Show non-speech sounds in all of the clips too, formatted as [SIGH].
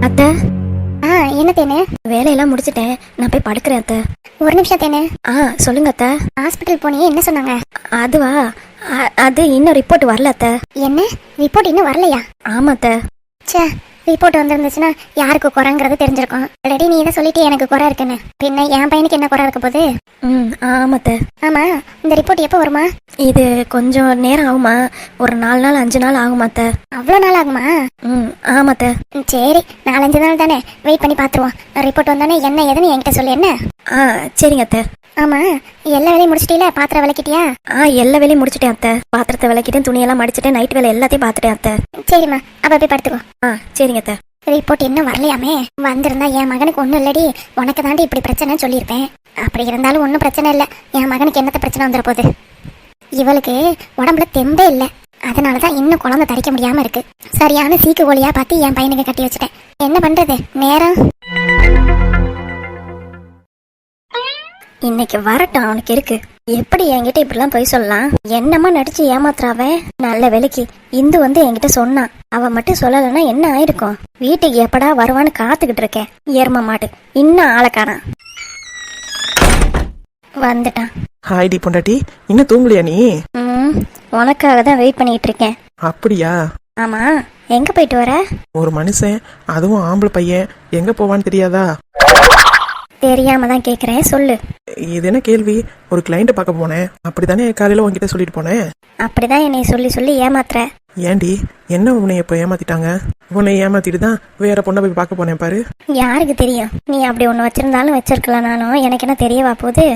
அத்தை. ஆ என்ன தேனு? வேலையெல்லாம் முடிச்சிட்டேன். நான் போய் படுக்கிறேன் அத்தை. ஒரு நிமிஷம் தேனு. ஆ சொல்லுங்க அத்தை. ஹாஸ்பிட்டல் போனியே என்ன சொன்னாங்க? அதுவா? அ- அது இன்னும் ரிப்போர்ட் வரல அத்தை. என்ன? ரிப்போர்ட் இன்னும் வரலையா? ஆமா அத்தை. ச்சே ரிப்போர்ட் வந்திருந்துச்சுன்னா யாருக்கு குறைங்கிறது தெரிஞ்சிருக்கும். ஆல்ரெடி நீ தான் சொல்லிட்டு எனக்கு குறை இருக்குன்னு. பின்ன என் பையனுக்கு என்ன குறை இருக்க போகுது? ம் ஆமா அத்தை. ஆமா இந்த ரிப்போர்ட் எப்போ வருமா? இது கொஞ்சம் நேரம் ஆகுமா? ஒரு நாலு நாள் அஞ்சு நாள் ஆகுமா அத்தை? அவ்வளோ நாள் ஆகுமா? ம் ஆமா அத்தை. ம், சரி நாலஞ்சு நாள் தானே. வெயிட் பண்ணி பார்த்துருவோம். ரிப்போர்ட் வந்தோடனே என்ன ஏதுன்னு என்கிட்ட சொல்லு என்ன? ஆ சரிங்க அத்தை. ஆமா எல்லா வேலையும் முடிச்சிட்டீல? பாத்திரம் விளக்கிட்டியா? ஆ எல்லா வேலையும் முடிச்சிட்டேன் அத்தை. பாத்திரத்தை விளக்கிட்டேன் துணியெல்லாம் மடிச்சிட்டேன் நைட் வேலை எல்லாத்தையும் பார்த்துட்டேன் அத்தை. சரிம்மா அப்ப போய் படுத்துக்கோ. ஆ சரிங்க அத்தை. ரிப்போர்ட் இன்னும் வரலையாமே? வந்திருந்தா என் மகனுக்கு ஒன்றும் இல்லடி. உனக்கு தாண்டி இப்படி பிரச்சனை சொல்லியிருப்பேன். அப்படி இருந்தாலும் ஒன்றும் பிரச்சனை இல்லை. என் மகனுக்கு என்னத்த பிரச்சனை வந்துட போகுது? இவளுக்கு உடம்புல தெம்பே இல்லை. அதனால தான் இன்னும் குழந்தை தரிக்க முடியாம இருக்கு. சரியான சீக்கு கோழியா பார்த்து என் பையனுக்கு கட்டி வச்சுட்டேன். என்ன பண்றது? நேரம்? இன்னைக்கு வரட்டும் அவனுக்கு இருக்கு. எப்படி என்கிட்ட இப்படிலாம் போய் சொல்லலாம்? என்னமா நடிச்சு ஏமாத்துறாவ? நல்ல வேலைக்கு. இந்து வந்து என்கிட்ட சொன்னான் அவ மட்டும் சொல்லலைன்னா என்ன ஆயிருக்கும்? வீட்டுக்கு எப்படா வருவான்னு காத்துக்கிட்டு இருக்கேன் ஏர்ம மாடு. இன்னும் ஆளை காணாம். வந்துட்டான். ஹாய்டி பொண்டாட்டி. இன்னும் தூங்கலையா நீ? ம் உனக்காக தான் வெயிட் பண்ணிட்டு இருக்கேன். அப்படியா? ஆமா. எங்க போயிட்டு வர? ஒரு மனுஷன் அதுவும் ஆம்பளை பையன். எங்க போவான்னு தெரியாதா? தெரியாம தான் கேக்குறேன். சொல்லு. இது என்ன கேள்வி? ஒரு கிளைண்ட்டை பார்க்க போனேன். அப்படிதானே காலையில உன்கிட்ட சொல்லிட்டு போனேன்? அப்படிதான் என்னை சொல்லி சொல்லி ஏமாத்துற. ஏண்டி என்ன உன்னை இப்போ ஏமாத்திட்டாங்க? உன்னை ஏமாத்திட்டு தான் வேற பொண்ணை போய் பார்க்க போனேன் பாரு. யாருக்கு தெரியும்? நீ அப்படி ஒன்று வச்சிருந்தாலும் வச்சிருக்கலாம் நானும். எனக்கு என்ன தெரியவா போகுது?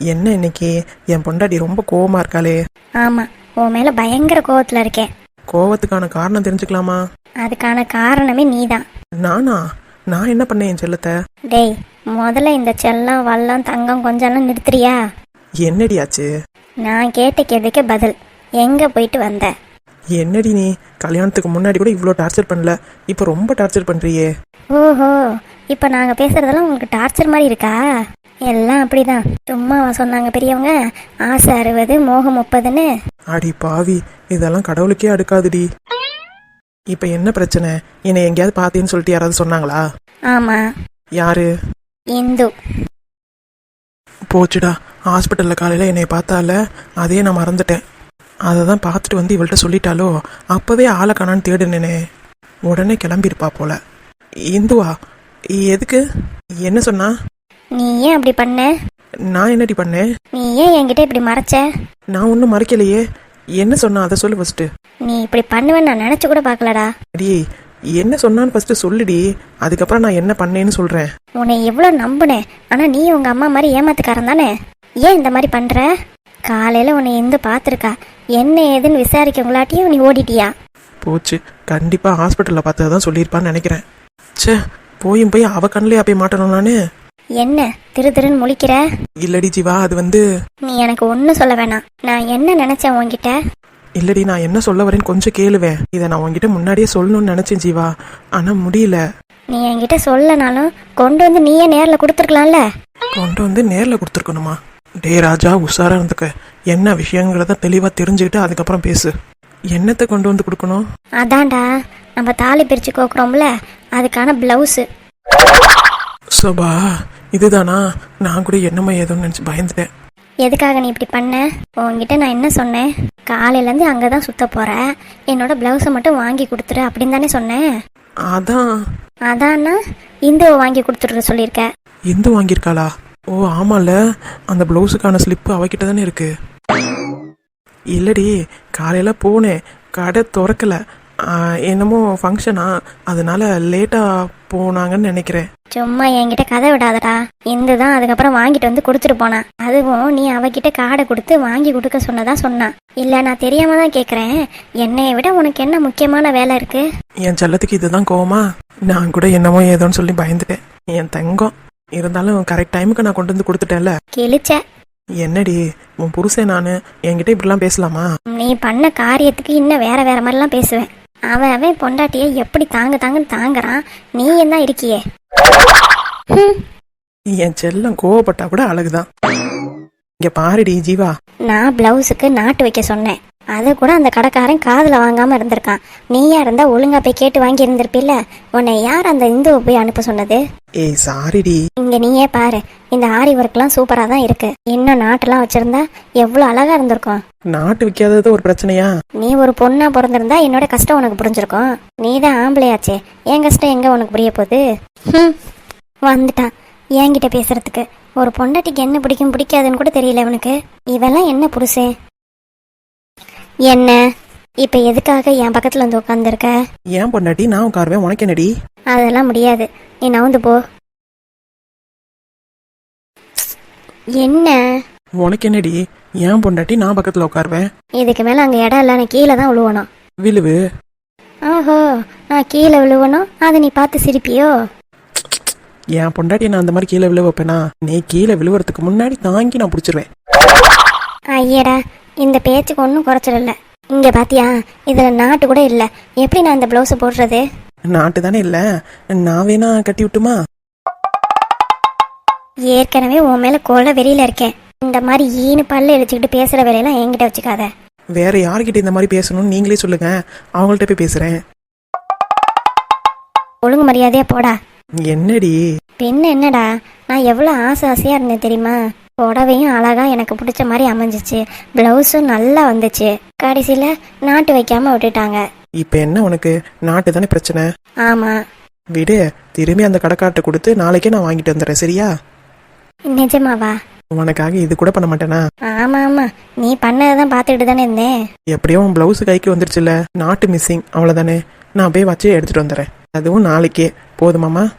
என்ன இன்னைக்கு? என் பொண்டாட்டி ரொம்ப கோவமா இருக்காளே. ஆமா உன் மேல பயங்கர கோவத்துல இருக்கேன். கோவத்துக்கான காரணம் தெரிஞ்சுக்கலாமா? அதுக்கான காரணமே நீதான். நானா? நான் என்ன பண்ணேன் என் செல்லத்தை? டேய் முதல்ல இந்த செல்லம் வல்லம் தங்கம் கொஞ்சம்லாம் நிறுத்துறியா? என்னடி ஆச்சு? நான் கேட்ட கேள்விக்கு பதில். எங்க போயிட்டு வந்த? என்னடி நீ? கல்யாணத்துக்கு முன்னாடி கூட இவ்வளோ டார்ச்சர் பண்ணல. இப்போ ரொம்ப டார்ச்சர் பண்றியே. ஓஹோ இப்போ நாங்க பேசுறதெல்லாம் உங்களுக்கு டார்ச்சர் மாதிரி இருக்கா? எல்லாம் அப்படிதான். சும்மாவா சொன்னாங்க பெரியவங்க? ஆசை அறுபது மோகம் முப்பதுன்னு. அடி பாவி இதெல்லாம் கடவுளுக்கே அடுக்காதுடி. இப்ப என்ன பிரச்சனை? என்னை எங்கேயாவது பார்த்தேன்னு சொல்லிட்டு யாராவது சொன்னாங்களா? ஆமா. யாரு? இந்து. போச்சுடா. ஹாஸ்பிட்டல்ல காலையில என்னை பார்த்தால அதே நான் மறந்துட்டேன். அதை தான் பார்த்துட்டு வந்து இவள்கிட்ட சொல்லிட்டாலோ அப்பவே ஆளை காணான்னு தேடுனேனே. உடனே கிளம்பியிருப்பா போல. இந்துவா எதுக்கு? என்ன சொன்னா? நீ ஏன் அப்படி பண்ண? நான் என்னடி பண்ணேன்? நீ ஏன் என்கிட்ட இப்படி மறைச்ச? நான் ஒன்றும் மறைக்கலையே. என்ன சொன்னா? அதை சொல்லு ஃபர்ஸ்ட் நீ இப்படி பண்ணுவேன்னு நான் நினைச்சு கூட பார்க்கலடா. அடி என்ன சொன்னான்னு ஃபர்ஸ்ட் சொல்லுடி. அதுக்கப்புறம் நான் என்ன பண்ணேன்னு சொல்றேன். உன்னை எவ்வளோ நம்புனேன். ஆனா நீ உங்க அம்மா மாதிரி ஏமாத்துக்காரன் தானே? ஏன் இந்த மாதிரி பண்ற? காலையில உன்னை எந்த பார்த்துருக்கா? என்ன ஏதுன்னு விசாரிக்கவங்களாட்டியும் நீ ஓடிட்டியா? போச்சு. கண்டிப்பா ஹாஸ்பிட்டல்ல பார்த்ததை தான் சொல்லியிருப்பான்னு நினைக்கிறேன். ச்சே போயும் போய் அவ கண்ணிலே போய் மாட்டணும் நானு என்ன திரு திருன்னு முழிக்கிற? இல்லடி ஜீவா அது வந்து நீ எனக்கு ஒன்றும் சொல்ல வேணாம். நான் என்ன நினைச்சேன் உன்கிட்ட? இல்லடி நான் என்ன சொல்ல வரேன்னு கொஞ்சம் கேளுவேன். இதை நான் உன்கிட்ட முன்னாடியே சொல்லணும்னு நினைச்சேன் ஜீவா. ஆனா முடியல. நீ என்கிட்ட சொல்லனாலும் கொண்டு வந்து நீயே நேரில் கொடுத்துருக்கலாம்ல? கொண்டு வந்து நேர்ல கொடுத்துருக்கணுமா? டே ராஜா உஷாரா இருந்துக்க. என்ன விஷயங்கிறத தெளிவா தெரிஞ்சுக்கிட்டு அதுக்கப்புறம் பேசு. என்னத்தை கொண்டு வந்து கொடுக்கணும்? அதான்டா நம்ம தாலி பிரித்து கோக்குறோம்ல அதுக்கான ப்ளவுஸு சோபா இதுதானா? நான் கூட என்னமோ ஏதோன்னு நினைச்சு பயந்துட்டேன். எதுக்காக நீ இப்படி பண்ண? உன்கிட்ட நான் என்ன சொன்னேன்? காலையிலேருந்து அங்கே தான் சுத்த போற என்னோட ப்ளவுஸை மட்டும் வாங்கி கொடுத்துரு அப்படின்னு தானே சொன்னேன். அதான். அதான்னா இந்துவை வாங்கி கொடுத்துருக்க சொல்லியிருக்க. இந்து வாங்கியிருக்காளா? ஓ ஆமால அந்த பிளவுஸுக்கான ஸ்லிப்பு அவகிட்ட தானே இருக்கு. இல்லடி காலையில போனேன். கடை திறக்கல. என்னமோ ஃபங்க்ஷனா அதனால லேட்டா போனாங்கன்னு நினைக்கிறேன். சும்மா என்கிட்ட கதை விடாதடா. இந்து தான் அதுக்கப்புறம் வாங்கிட்டு வந்து கொடுத்துட்டு போனான் அதுவும் நீ அவகிட்ட காடை கொடுத்து வாங்கி கொடுக்க சொன்னதா சொன்னான் இல்ல நான் தெரியாம தான் கேக்குறேன். என்னைய விட உனக்கு என்ன முக்கியமான வேலை இருக்கு? என் செல்லத்துக்கு இதுதான் கோவமா? நான் கூட என்னமோ ஏதோன்னு சொல்லி பயந்துட்டேன். என் தங்கம். இருந்தாலும் கரெக்ட் டைமுக்கு நான் கொண்டு வந்து கொடுத்துட்டேன்ல. கிழிச்ச. என்னடி உன் புருஷன் நானு? என்கிட்ட இப்படிலாம் பேசலாமா? நீ பண்ண காரியத்துக்கு இன்னும் வேற வேற மாதிரிலாம் பேசுவேன். அவன் அவன் பொண்டாட்டிய எப்படி தாங்க தாங்கன்னு தாங்குறான். நீ என்ன இருக்கியே? என் செல்லம் கோவப்பட்டா கூட அழகுதான். இங்க பாருடி ஜீவா. நான் பிளவுஸுக்கு நாட்டு வைக்க சொன்னேன். அது கூட அந்த கடைக்காரன் காதுல வாங்காம இருந்திருக்கான். நீயா இருந்தா ஒழுங்கா போய் கேட்டு வாங்கி இருந்திருப்பில்ல. உன்னை யார் அந்த இந்துவை போய் அனுப்ப சொன்னது? ஏய் சாரிடி. இங்க நீயே பாரு. இந்த ஆரி ஒர்க்லாம் சூப்பரா தான் இருக்கு. இன்னும் நாட்டெல்லாம் வச்சிருந்தா எவ்வளவு அழகா இருந்திருக்கும். நாட்டு வைக்காதது ஒரு பிரச்சனையா? நீ ஒரு பொண்ணா பிறந்திருந்தா என்னோட கஷ்டம் உனக்கு புரிஞ்சிருக்கும். நீ தான் ஆம்பளையாச்சே. என் கஷ்டம் எங்க உனக்கு புரிய போகுது? ஹம், வந்துட்டான் என்கிட்ட பேசுறதுக்கு. ஒரு பொண்டாட்டிக்கு என்ன பிடிக்கும் பிடிக்காதுன்னு கூட தெரியல இவனுக்கு. இவெல்லாம் என்ன புருஷன் என்ன? இப்ப எதுக்காக என் பக்கத்துல வந்து உட்காந்துருக்க ஏன் பொண்டாட்டி? நான் உட்காருவேன். உனக்கு என்னடி? அதெல்லாம் முடியாது. நீ நவுந்து போ. என்ன? உனக்கு என்னடி? ஏன் பொண்டாட்டி? நான் பக்கத்துல உட்காருவேன். இதுக்கு மேல அங்க இடம் இல்லை நான் கீழே தான் விழுவணும். விழுவு. ஓஹோ நான் கீழே விழுவணும். அதை நீ பார்த்து சிரிப்பியோ? என் பொண்டாட்டி நான் அந்த மாதிரி கீழே விழ வைப்பேனா? நீ கீழே விழுவுறதுக்கு முன்னாடி தாங்கி நான் பிடிச்சிருவேன். ஐயடா இந்த பேச்சுக்கு ஒன்றும் குறைச்சல இங்க பாத்தியா இதுல நாட்டு கூட இல்ல. எப்படி நான் இந்த பிளவுஸ் போடுறது? நாட்டு தானே இல்ல. நான் வேணா கட்டி விட்டுமா? ஏற்கனவே உன் மேல கொலை வெறியில இருக்கேன். இந்த மாதிரி ஈனு பல்ல இழிச்சுக்கிட்டு பேசுற வேலையெல்லாம் என்கிட்ட வச்சுக்காத. வேற யார்கிட்ட இந்த மாதிரி பேசணும்னு நீங்களே சொல்லுங்க. அவங்கள்ட்ட போய் பேசுறேன். ஒழுங்கு மரியாதையா போடா. என்னடி? பின்ன என்னடா? நான் எவ்வளோ ஆசை ஆசையா இருந்தேன் தெரியுமா? புடவையும் அழகா எனக்கு பிடிச்ச மாதிரி அமைஞ்சிச்சு. பிளவுஸும் நல்லா வந்துச்சு. கடைசியில நாட்டு வைக்காம விட்டுட்டாங்க. இப்ப என்ன உனக்கு? நாட்டு தானே பிரச்சனை? ஆமா. விடு திரும்பி அந்த கடைக்கார்ட்ட கொடுத்து நாளைக்கே நான் வாங்கிட்டு வந்துடுறேன் சரியா? நிஜமாவா? உனக்காக இது கூட பண்ண மாட்டேனா? ஆமா ஆமா. நீ பண்ணதான் பார்த்துட்டு தானே இருந்தேன். எப்படியோ உன் பிளவுஸ் கைக்கு வந்துருச்சுல நாட்டு மிஸ்ஸிங் அவ்வளவுதானே. நான் போய் வச்சு எடுத்துட்டு வந்துடுறேன். அதுவும் நாளைக்கே. போதுமாமா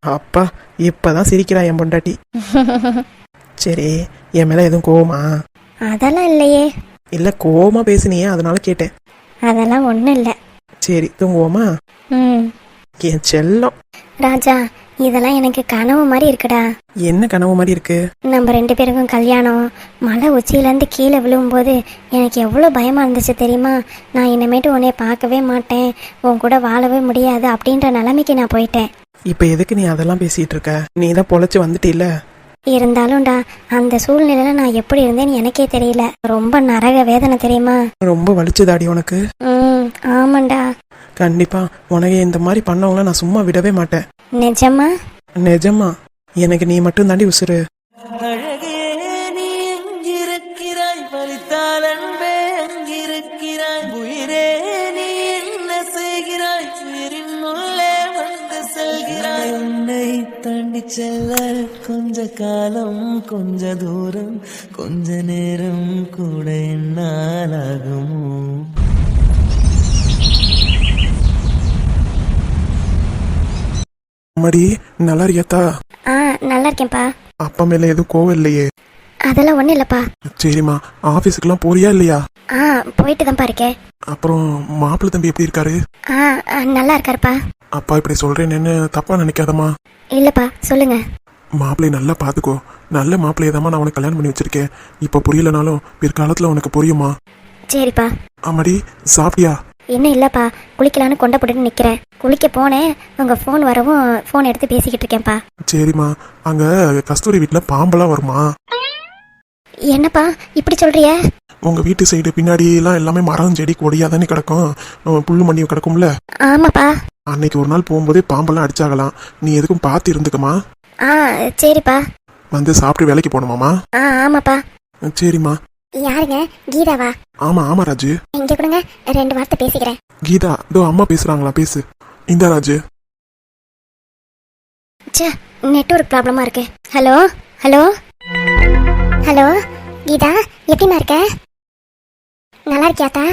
அப்பா இப்பதான் சிரிக்கிறா என் பொண்டாட்டி. [LAUGHS] சரி என் மேல எதுவும் கோவமா? அதெல்லாம் இல்லையே. இல்ல கோவமா பேசுனியே அதனால கேட்டேன். அதெல்லாம் ஒன்றும் இல்லை. சரி தூங்குவோமா? ம். என் செல்லம். ராஜா இதெல்லாம் எனக்கு கனவு மாதிரி இருக்குடா. என்ன கனவு மாதிரி இருக்கு? நம்ம ரெண்டு பேருக்கும் கல்யாணம். மலை உச்சியிலேருந்து கீழே விழும்போது எனக்கு எவ்வளோ பயமாக இருந்துச்சு தெரியுமா? நான் இனிமேட்டு உன்னை பார்க்கவே மாட்டேன். உன் கூட வாழவே முடியாது அப்படின்ற நிலைமைக்கு நான் போயிட்டேன். இப்ப எதுக்கு நீ அதெல்லாம் பேசிட்டு இருக்க? நீ தான் பொழைச்சு வந்துட்டில இருந்தாலும்டா அந்த சூழ்நிலையில நான் எப்படி இருந்தேன்னு எனக்கே தெரியல. ரொம்ப நரக வேதனை தெரியுமா? ரொம்ப வலிச்சுதாடி உனக்கு. ம் ஆமாண்டா. கண்டிப்பா உனக்கு இந்த மாதிரி பண்ணவங்கள நான் சும்மா விடவே மாட்டேன். நிஜமா? நிஜமா. எனக்கு நீ மட்டும் தாண்டி உசுரு தாண்டி செல்ல கொஞ்ச காலம் கொஞ்ச தூரம் கொஞ்ச நேரம் கூட என்னால் ஆகுமோ மடி நல்லா இருக்கியாத்தா ஆ நல்லா இருக்கேன்ப்பா அப்பா மேல எதுவும் கோவம் இல்லையே? அதெல்லாம் ஒன்றும் இல்லைப்பா. சரிம்மா ஆபீஸுக்குலாம் போறியா இல்லையா? ஆ போயிட்டு தான்ப்பா இருக்கேன். அப்புறம் மாப்பிள்ளை தம்பி எப்படி இருக்காரு? நல்லா இருக்காருப்பா. அப்பா இப்படி சொல்றேன்னு தப்பா நினைக்காதம்மா. இல்லைப்பா சொல்லுங்க. மாப்பிள்ளைய நல்லா பாத்துக்கோ. நல்ல மாப்பிள்ளைய தான் நான் உனக்கு கல்யாணம் பண்ணி வச்சிருக்கேன். இப்ப புரியலனாலும் பிற்காலத்துல உனக்கு புரியுமா? சரிப்பா. ஆமாடி சாப்பிட்டியா? இன்னும் இல்லைப்பா. குளிக்கலான்னு கொண்ட போட்டுட்டு நிற்கிறேன் குளிக்க போனேன். உங்கள் ஃபோன் வரவும் ஃபோன் எடுத்து பேசிக்கிட்டு இருக்கேன்ப்பா. சரிம்மா. அங்க கஸ்தூரி வீட்டுல பாம்பெல்லாம் வருமா? என்னப்பா இப்படி சொல்றிய? உங்க வீட்டு சைடு பின்னாடி எல்லாம் எல்லாமே மரம் செடி கொடியா தானே கிடக்கும். புல்லு மண்டி கிடக்கும்ல? ஆமாப்பா. அன்னைக்கு ஒரு நாள் போகும்போதே பாம்பெல்லாம் அடிச்சாகலாம் நீ எதுக்கும் பார்த்து இருந்துக்கமா ஆ சரிப்பா. வந்து சாப்பிட்டு வேலைக்கு போகணுமாமா ஆ ஆமாப்பா. சரிம்மா. யாருங்க? கீதாவா? ஆமா ஆமா ராஜு. இங்க கொடுங்க ரெண்டு வார்த்தை பேசிக்கிறேன். கீதா இதோ அம்மா பேசுறாங்களா பேசு. இந்த ராஜு. ச்சே நெட்ஒர்க் ப்ராப்ளமாக இருக்கு. ஹலோ? ஹலோ? ஹலோ? கீதா எப்படிமா இருக்க? நல்லா இருக்கியாத்தா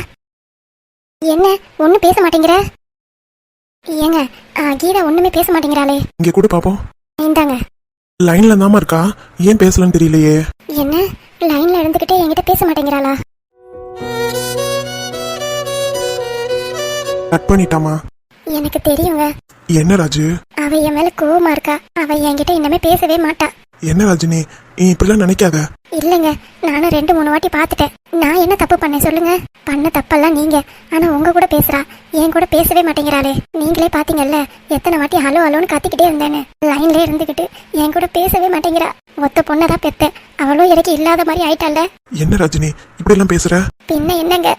என்ன ஒன்றும் பேச மாட்டேங்கிற? ஏங்க கீதா ஒண்ணுமே பேச மாட்டேங்கிறாளே. இங்க கூட பாப்போம். இந்தாங்க. லைன்ல தாமா இருக்கா? ஏன் பேசலன்னு தெரியலையே. என்ன லைன்ல இருந்துகிட்டே என்கிட்ட பேச மாட்டேங்கிறாளா? கட் பண்ணிட்டாமா எனக்கு தெரியுங்க. என்ன ராஜு? அவ என் மேல கோவமா இருக்கா. அவ என்கிட்ட இன்னமே பேசவே மாட்டா. என்ன ராஜினி நீ இப்படிலாம் நினைக்காத. இல்லைங்க நானும் ரெண்டு மூணு வாட்டி பார்த்துட்டேன். நான் என்ன தப்பு பண்ணேன் சொல்லுங்க. பண்ண தப்பெல்லாம் நீங்க. ஆனா உங்க கூட பேசுறா. என் கூட பேசவே மாட்டேங்கிறாளே. நீங்களே பாத்தீங்கல்ல எத்தனை வாட்டி ஹலோ ஹலோன்னு கத்திக்கிட்டே இருந்தேன்னு. லைன்ல இருந்துகிட்டு என் கூட பேசவே மாட்டேங்கிறா. ஒத்த பொண்ணதான் பெத்தேன். அவளும் எனக்கு இல்லாத மாதிரி ஆயிட்டால என்ன ரஜினி இப்படி எல்லாம் பேசுற? பின்ன என்னங்க?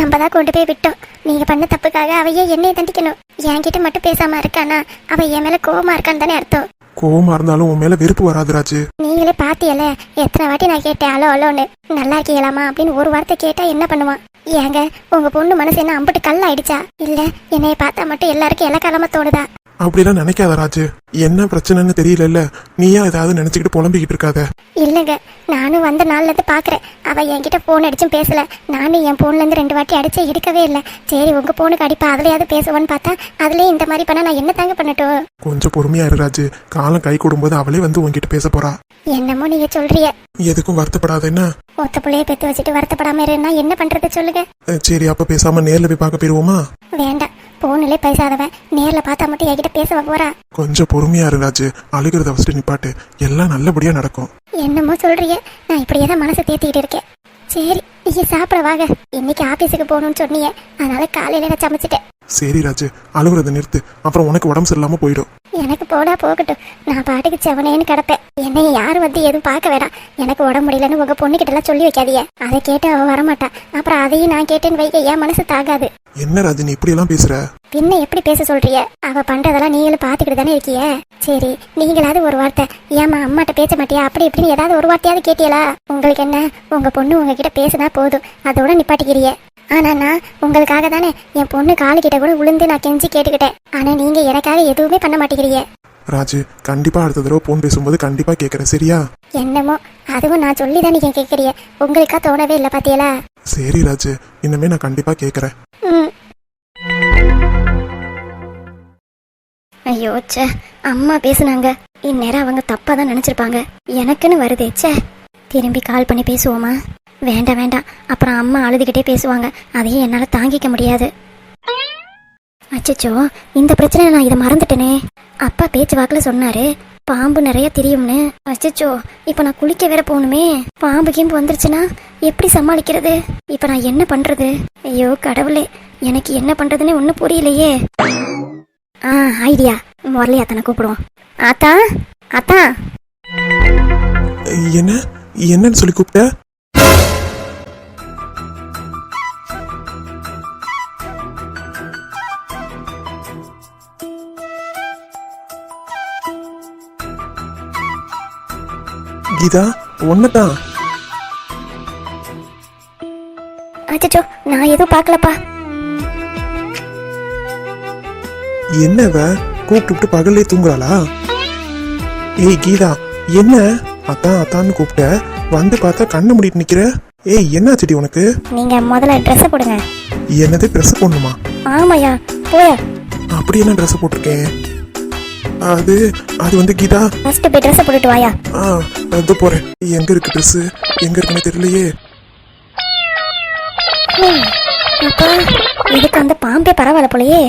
நம்ம தான் கொண்டு போய் விட்டோம். நீங்க பண்ண தப்புக்காக அவையே என்னைய தண்டிக்கணும்? என்கிட்ட மட்டும் பேசாம இருக்கானா? அவ என் மேல கோவமா இருக்கான்னு தானே அர்த்தம். கோவமா இருந்தாலும் உன் மேல வெறுப்பு வராது ராஜு. நீங்களே பாத்தியல எத்தனை வாட்டி நான் கேட்டேன் அலோ அலோன்னு நல்லா இருக்கீங்களாமா அப்படின்னு ஒரு வார்த்தை கேட்டா என்ன பண்ணுவான்? ஏங்க உங்க பொண்ணு மனசு என்ன அம்பட்டு கல் ஆயிடுச்சா இல்ல என்னைய பார்த்தா மட்டும் எல்லாருக்கும் இலக்காலமா தோணுதா? அப்படிலாம் நினைக்காத ராஜு. என்ன பிரச்சனைன்னு தெரியல நீயா ஏதாவது நினைச்சுக்கிட்டு புலம்பிக்கிட்டு இருக்காத. இல்லைங்க. நானும் வந்த நாள்ல இருந்து பாக்குறேன். அவ என்கிட்ட போன் அடிச்சும் பேசல. நானும் என் போன்ல இருந்து ரெண்டு வாட்டி அடிச்சு எடுக்கவே இல்லை. சரி உங்க போனுக்கு அடிப்பா. அதுலயாவது பேசுவான்னு பார்த்தா அதுலயே இந்த மாதிரி பண்ணா நான் என்ன தாங்க பண்ணட்டும்? கொஞ்சம் பொறுமையா இரு ராஜு. காலம் கை கூடும்போது அவளே வந்து உன்கிட்ட பேச போறா. என்னமோ நீங்க சொல்றிய எதுக்கும் வருத்தப்படாத என்ன ஒத்த புள்ளைய பெத்து வச்சுட்டு வருத்தப்படாம இருந்தா என்ன பண்றது சொல்லுங்க. சரி அப்ப பேசாம நேர்ல போய் பார்க்க போயிருவோமா? வேண்டாம். போன்லயே பேசாதவன். நேர்ல பார்த்தா மட்டும் என்கிட்ட பேசவ போறா? கொஞ்சம் பொறுமையா இரு ராஜு. அழுகிறத ஃபர்ஸ்ட் நிப்பாட்டு. எல்லாம் நல்லபடியா நடக்கும். என்னமோ சொல்றிய நான் இப்படியே தான் மனசை தேத்திக்கிட்டு இருக்கேன். சரி நீங்க சாப்பிட வாங்க. இன்னைக்கு ஆபீஸுக்கு போகணும்னு சொன்னீங்க. அதனால காலையில நான் சமைச்சிட்டேன். சரி ராஜு அழுகுறத நிறுத்து. அப்புறம் உனக்கு உடம்பு சரியில்லாம போயிடும். எனக்கு போடா போகட்டும். நான் பாட்டுக்கு செவனேன்னு கிடப்பேன். என்னைய யாரும் வந்து எதுவும் பார்க்க வேணாம். எனக்கு உடம்பு முடியலன்னு உங்க பொண்ணுகிட்ட எல்லாம் சொல்லி வைக்காதீங்க. அதை கேட்டு அவ வரமாட்டா. அப்புறம் அதையும் நான் கேட்டேன்னு வைக்க என் மனசு தாகாது. என்ன ராஜு நீ இப்படி எல்லாம் பேசுற? பின்ன எப்படி பேச சொல்றிய? அவ பண்றதெல்லாம் நீங்களும் பாத்துக்கிட்டு தானே இருக்கிய? சரி நீங்களாவது ஒரு வார்த்தை. ஏமா அம்மாட்ட பேச மாட்டியா? அப்படி இப்படின்னு ஏதாவது ஒரு வார்த்தையாவது கேட்டியலா? உங்களுக்கு என்ன? உங்க பொண்ணு உங்ககிட்ட பேசினா போதும். அதோட நிப்பாட்டிக்கிறிய. ஆனா நான் உங்களுக்காக தானே என் பொண்ணு காலு கிட்ட கூட விழுந்து நான் கெஞ்சி கேட்டுக்கிட்டேன். ஆனா நீங்க எனக்காக எதுவுமே பண்ண மாட்டேங்கிறீங்க. ராஜு கண்டிப்பா அடுத்த தடவை போன் பேசும்போது கண்டிப்பா கேக்குறேன் சரியா? என்னமோ அதுவும் நான் சொல்லி தான் நீங்க கேட்கறிய உங்களுக்கா தோணவே இல்லை பாத்தியலா சரி ராஜு. இனிமே நான் கண்டிப்பா கேக்குறேன். ம். ஐயோ ச்சே. அம்மா பேசுனாங்க. இந்நேரம் அவங்க தப்பா தான் நினைச்சிருப்பாங்க. எனக்குன்னு வருதே ச்சே. திரும்பி கால் பண்ணி பேசுவோமா? வேண்டாம் வேண்டாம். அப்புறம் அம்மா அழுதுகிட்டே பேசுவாங்க. அதையும் என்னால் தாங்கிக்க முடியாது. அச்சச்சோ இந்த பிரச்சனை நான் இதை மறந்துட்டேனே. அப்பா பேச்சு வாக்கில் சொன்னாரு. பாம்பு நிறைய தெரியும்னு. அச்சச்சோ இப்போ நான் குளிக்க வேற போகணுமே. பாம்பு கீம்பு வந்துருச்சுன்னா எப்படி சமாளிக்கிறது? இப்போ நான் என்ன பண்றது? ஐயோ கடவுளே எனக்கு என்ன பண்றதுன்னு ஒன்றும் புரியலையே. ஆ ஐடியா. முரளி அத்தனை கூப்பிடுவோம். ஆத்தா அத்தா என்ன? என்னன்னு சொல்லி கூப்பிட்ட? கீதா ஒன்னதான் அச்சச்சோ நான் எதுவும் பார்க்கலப்பா. என்னவ கூப்பிட்டு பகல்லே தூங்குறாளா? ஏய் கீதா என்ன? அத்தான் அத்தான்னு கூப்பிட்ட. வந்து பார்த்தா கண்ணை மூடிட்டு நிக்கிற. ஏய் என்னாச்சுடி உனக்கு? நீங்க முதல்ல ட்ரெஸ்ஸை போடுங்க. என்னது ட்ரெஸ் போடணுமா? ஆமாயா போயா. அப்படி என்ன ட்ரெஸ் போட்டிருக்கேன்? அது அது வந்து கீதா. ஃபர்ஸ்ட் போய் ட்ரெஸ்ஸை போட்டுட்டு வாயா. ஆ அது போறேன். எங்க இருக்கு ட்ரெஸ் எங்க இருக்குன்னு தெரியலையே. அப்பா இதுக்கு அந்த பாம்பே பரவாயில்ல போலயே.